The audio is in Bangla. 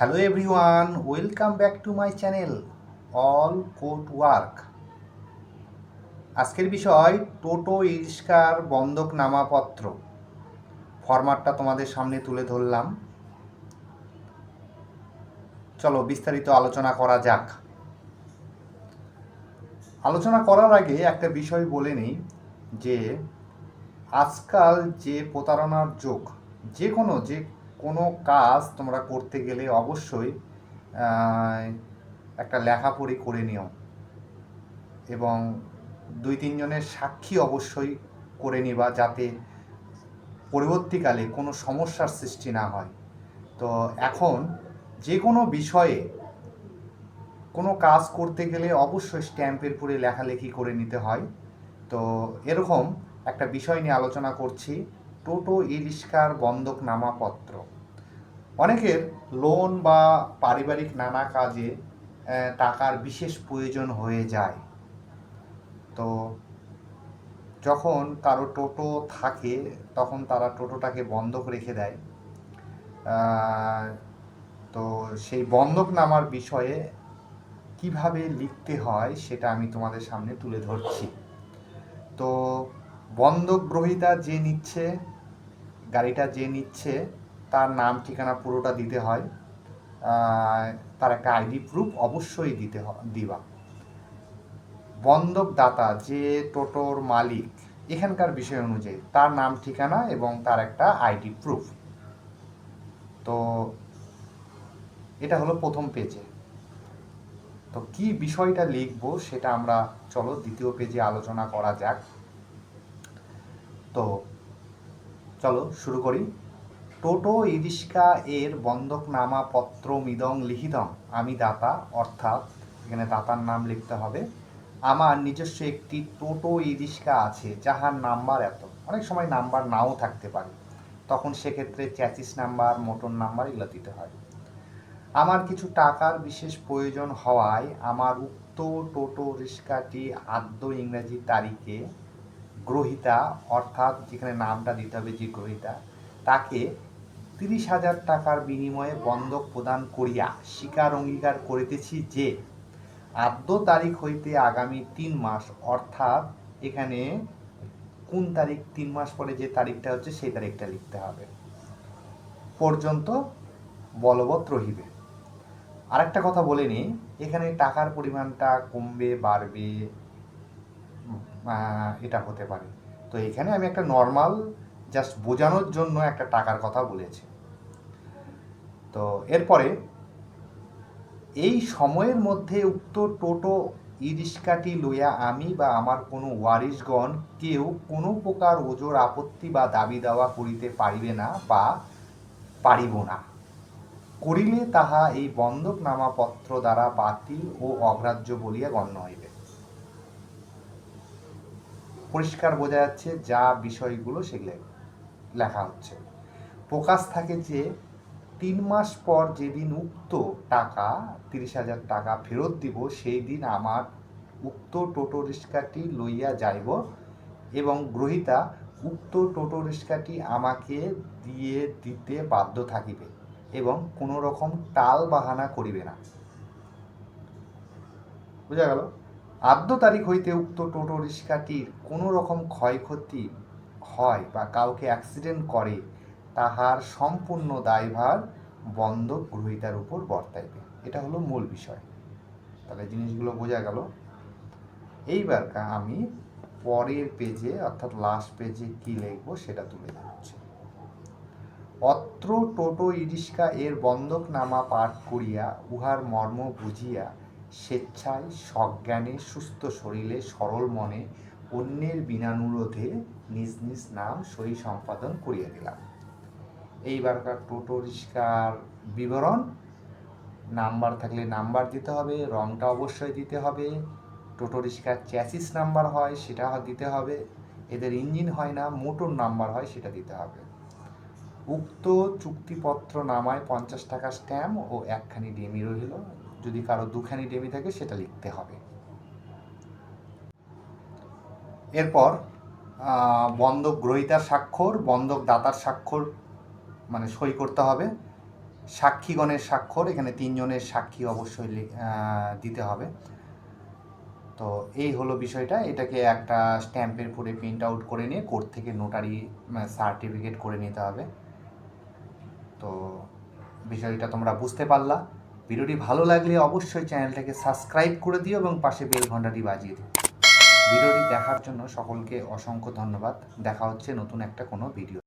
Hello everyone welcome back to my channel all coat work আজকের বিষয় টোটো ইরিস্কার বন্ধক নামাপত্র। ফরম্যাটটা তোমাদের সামনে তুলে ধরলাম। চলো বিস্তারিত আলোচনা করা যাক। আলোচনা করার আগে একটা বিষয় বলে নিই যে, আজকাল যে প্রতারণার যোগ যে কোনো যে কোনো কাজ তোমরা করতে গেলে অবশ্যই একটা লেখাপড়ি করে নিও। এবং দুই তিনজনের সাক্ষী অবশ্যই করে নিবা যাতে পরবর্তীকালে কোনো সমস্যার সৃষ্টি না হয়। তো এখন যে কোনো বিষয়ে কোনো কাজ করতে গেলে অবশ্যই স্ট্যাম্পের পুরে লেখালেখি করে নিতে হয়। তো এরকম একটা বিষয় নিয়ে আলোচনা করছি। টোটো ই রিক্সার বন্ধক নামাপত্র অনেকের লোন বা পারিবারিক নানা কাজে টাকার বিশেষ প্রয়োজন হয়ে যায়। তো যখন কারও টোটো থাকে, তখন তারা টোটোটাকে বন্ধক রেখে দেয়। তো সেই বন্ধক নামার বিষয়ে কীভাবে লিখতে হয়, সেটা আমি তোমাদের সামনে তুলে ধরছি। তো বন্ধক গ্রহীতা যে নিচ্ছে, গাড়িটা যে নিচ্ছে, তার নাম, ঠিকানা পুরোটা দিতে হয়। তার একটা আইডি প্রুফ অবশ্যই দিতে দিবা। বন্ধক দাতা যে টোটোর মালিক, এখানকার বিষয় অনুযায়ী তার নাম, ঠিকানা এবং তার একটা আইডি প্রুফ। তো এটা হলো প্রথম পেজে। তো কি বিষয়টা লিখব সেটা আমরা, চলো দ্বিতীয় পেজে আলোচনা করা যাক। তো চলো শুরু করি। টোটো ইরিস্কা এর বন্ধকনামা পত্র মিদং লিখিতং আমি দাতা, অর্থাৎ এখানে দাতার নাম লিখতে হবে। আমার নিজস্ব একটি টোটো ইরিস্কা আছে, যাহার নাম্বার এত। অনেক সময় নাম্বার নাও থাকতে পারে। তখন সেক্ষেত্রে চ্যাচিস নাম্বার, মোটর নাম্বার এগুলো দিতে হয়। আমার কিছু টাকার বিশেষ প্রয়োজন হওয়ায় আমার উক্ত টোটো রিক্সাটি আদ্য ইংরেজি তারিখে গ্রহিতা, অর্থাৎ যেখানে নামটা দিতে হবে যে গ্রহিতা, তাকে তিরিশ হাজার টাকার বিনিময়ে বন্ধক প্রদান করিয়া স্বীকার অঙ্গীকার করিতেছি যে, আদ্য তারিখ হইতে আগামী তিন মাস, অর্থাৎ এখানে কোন তারিখ, তিন মাস পরে যে তারিখটা হচ্ছে সেই তারিখটা লিখতে হবে। পর্যন্ত বলবৎ রহিবে। আরেকটা কথা বলে নিই, এখানে টাকার পরিমাণটা কমবে, বাড়বে এটা হতে পারে। তো এখানে আমি একটা নর্মাল জাস্ট বোঝানোর জন্য একটা টাকার কথা বলেছি। তো এরপরে, এই সময়ের মধ্যে উক্ত টোটো ই রিক্সাটি লইয়া আমি বা আমার কোনো ওয়ারিশগণ কেউ কোনো প্রকার ওজোর আপত্তি বা দাবি দাওয়া করিতে পারিবে না বা পারিব না। করিলে তাহা এই বন্ধকনামা পত্র দ্বারা বাতিল ও অগ্রাহ্য বলিয়া গণ্য হইবে। পরিষ্কার বোঝা যাচ্ছে যা বিষয়গুলো সেগুলো লেখা হচ্ছে। প্রকাশ থাকে যে, তিন মাস পর যেদিন উক্ত টাকা, তিরিশ হাজার টাকা ফেরত দিব, সেই দিন আমার উক্ত টোটো রিক্সাটি লইয়া যাইব এবং গ্রহিতা উক্ত টোটো রিক্সাটি আমাকে দিয়ে দিতে বাধ্য থাকিবে এবং কোনো রকম টাল বাহানা করিবে না। বোঝা গেল? আদ্য তারিখ হইতে উক্ত টোটো রিক্সাটির কোনো রকম ক্ষয়ক্ষতি হয় বা কাউকে অ্যাক্সিডেন্ট করে, তাহার সম্পূর্ণ দায়ভার বন্ধক গ্রহীতার উপর বর্তাইবে। এটা হলো মূল বিষয়। তাহলে জিনিসগুলো বোঝা গেল। এইবার আমি পরের পেজে অর্থাৎ লাস্ট পেজে কি লিখব সেটা তুলে ধরছি। অত্র টোটো ইরিস্কা এর বন্ধকনামা পাঠ করিয়া উহার মর্ম বুঝিয়া স্বেচ্ছায়, সজ্ঞানে, সুস্থ শরীরে, সরল মনে অন্যের বিনানুরোধে নিজ নিজ নাম সই সম্পাদন করিয়া দিলাম। এইবারকার টোটো রিক্সার বিবরণ? নাম্বার থাকলে নাম্বার দিতে হবে, রংটা অবশ্যই দিতে হবে। টোটো রিক্সার চ্যাসিস নাম্বার হয় সেটা দিতে হবে। এদের ইঞ্জিন হয় না, মোটর নাম্বার হয়, সেটা দিতে হবে। উক্ত চুক্তিপত্র নামায় পঞ্চাশ টাকা স্ট্যাম্প ও একখানি ডেমি রইল যদি কারও দুখানি ডেমি থাকে, সেটা লিখতে হবে। এরপর বন্ধক গ্রহীতার স্বাক্ষর, বন্ধক দাতার স্বাক্ষর মানে সই করতে হবে। সাক্ষীগণের স্বাক্ষর, এখানে তিনজনের সাক্ষী অবশ্যই দিতে হবে। তো এই হলো বিষয়টা। এটাকে একটা স্ট্যাম্পের পরে প্রিন্ট আউট করে নিয়ে কোর্ট থেকে নোটারি সার্টিফিকেট করে নিতে হবে। তো বিষয়টা তোমরা বুঝতে পারলা। ভিডিওটি ভালো লাগলে অবশ্যই চ্যানেলটাকে সাবস্ক্রাইব করে দিও এবং পাশে বেল ঘন্টাটি বাজিয়ে দিও। ভিডিওটি দেখার জন্য সকলকে অসংখ্য ধন্যবাদ। দেখা হচ্ছে নতুন একটা কোনো ভিডিও